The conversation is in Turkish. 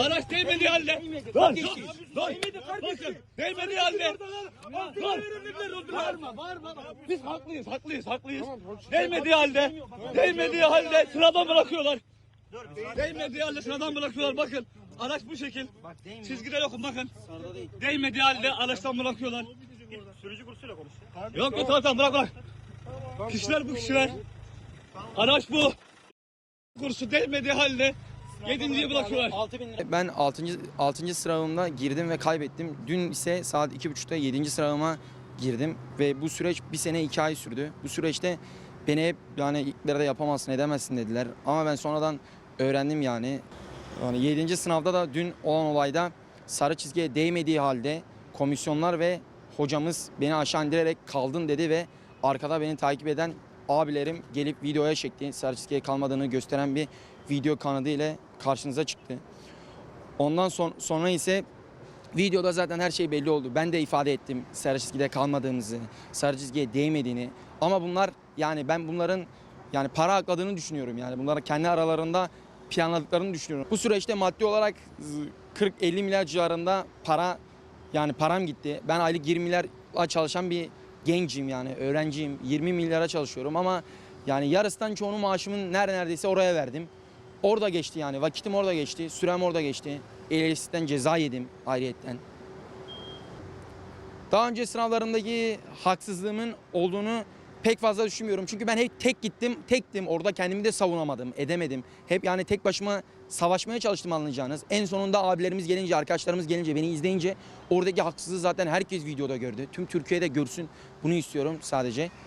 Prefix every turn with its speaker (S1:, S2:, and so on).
S1: Araç değmediği halde. Lan. Lan. Bakın değmediği halde. Lan. Bağırma bağırma. Biz haklıyız haklıyız haklıyız. Değmediği halde. Değmediği halde sıradan bırakıyorlar. Değmediği halde sıradan bırakıyorlar bakın. Araç bu şekil. Çizgide yokum bakın. Değmediği halde araçtan bırakıyorlar.
S2: Sürücü kursuyla konuş.
S1: Yok yok tamam tamam bırak bırak. Kişiler bu kişiler. Araç bu. Kursu değmediği halde yedinciyi bırakıyorlar.
S3: Ben 6. 6. sınavımda girdim ve kaybettim. Dün ise saat 2.30'da 7. sınavıma girdim ve bu süreç bir sene 2 ay sürdü. Bu süreçte beni hep yani ilklerde yapamazsın edemezsin dediler. Ama ben sonradan öğrendim yani. Yani 7. sınavda da dün olan olayda sarı çizgiye değmediği halde komisyonlar ve hocamız beni aşağı indirerek kaldın dedi ve arkada beni takip eden abilerim gelip videoya çekti. Sarı çizgiye kalmadığını gösteren bir video kanadı ile karşınıza çıktı. Ondan son, sonra ise videoda zaten her şey belli oldu. Ben de ifade ettim sarı çizgide kalmadığımızı, sarı çizgiye değmediğini. Ama bunlar yani ben bunların yani para akladığını düşünüyorum. Yani bunları kendi aralarında planladıklarını düşünüyorum. Bu süreçte maddi olarak 40-50 milyar civarında para yani param gitti. Ben aylık 20 milyarla çalışan bir gencim yani öğrenciyim. 20 milyara çalışıyorum ama yani yarısından çoğunu maaşımın nerede neredeyse oraya verdim. Orada geçti yani vakitim orada geçti, sürem orada geçti. Ehliyetsizlikten ceza yedim ayrıyetten. Daha önce sınavlarımdaki haksızlığımın olduğunu pek fazla düşünmüyorum. Çünkü ben hep tek gittim, tektim. Orada kendimi de savunamadım, edemedim. Hep yani tek başıma savaşmaya çalıştım anlayacağınız. En sonunda abilerimiz gelince, arkadaşlarımız gelince, beni izleyince oradaki haksızlığı zaten herkes videoda gördü. Tüm Türkiye'de görsün. Bunu istiyorum sadece.